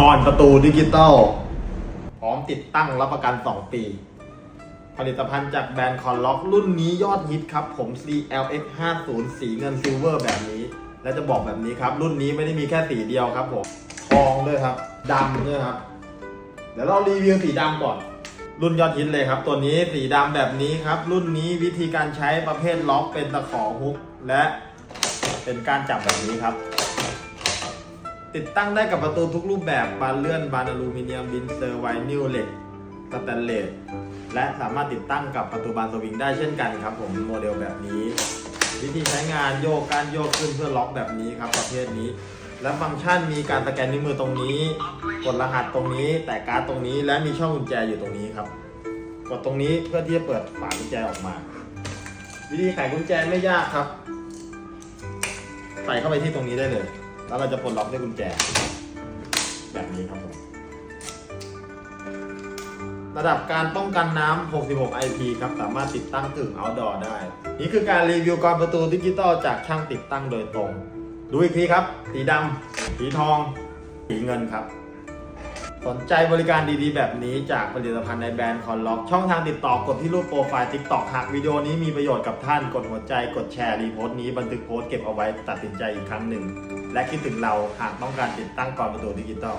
ก่อนประตูดิจิตอลพร้อมติดตั้งรับประกัน 2 ปี ผลิตภัณฑ์จากแบรนด์คอนล็อกรุ่นนี้ยอดฮิตครับ ผม CLX 50สีเงินซิลเวอร์แบบนี้ และจะบอกแบบนี้ครับ รุ่นนี้ไม่ได้มีแค่สีเดียวครับผมทองด้วยครับดำด้วยครับ เดี๋ยวเรารีวิวสีดำก่อน รุ่นยอดฮิตเลยครับ ตัวนี้สีดำแบบนี้ครับ รุ่นนี้วิธีการใช้ประเภทล็อกเป็นตะขอฮุกและเป็นการจับแบบนี้ครับ ติดตั้งได้กับประตูทุกรูปแบบบานเลื่อนบานอลูมิเนียมบินเซอร์ไวนิลเหล็กสแตนเลสและสามารถติดตั้งกับประตูบานสวิงได้เช่นกันครับผมโมเดลแบบนี้ วิธีใช้งานโยกการโยกขึ้นเพื่อล็อกแบบนี้ครับประเภทนี้ และฟังก์ชันมีการสแกนนิ้วมือตรงนี้ กดรหัสตรงนี้ แตะการ์ดตรงนี้ และมีช่องกุญแจอยู่ตรงนี้ครับ กดตรงนี้เพื่อที่จะเปิดฝากุญแจออกมา วิธีไขกุญแจไม่ยากครับ ใส่เข้าไปที่ตรงนี้ได้เลย แล้วเราจะปลดล็อกด้วยกุญแจ แบบนี้ครับผม ระดับการป้องกันน้ำ 66 IP ครับ สามารถติดตั้งถึง outdoor ได้ นี่คือการรีวิวกรอนประตูดิจิตอลจากช่างติดตั้งโดยตรง ดูอีกทีครับ สีดำ สีทอง สีเงินครับ สนใจบริการดีๆ แบบนี้จากผลิตภัณฑ์ในแบรนด์คอนล็อก ช่องทางติดต่อกดที่รูปโปรไฟล์ TikTok หากวิดีโอนี้มีประโยชน์กับท่านกดหัวใจกดแชร์รีโพสต์นี้บันทึกโพสต์เก็บเอาไว้ตัดสินใจอีกครั้งหนึ่ง และคิดถึงเราหากต้องการติดตั้งกรอนประตูดิจิตอล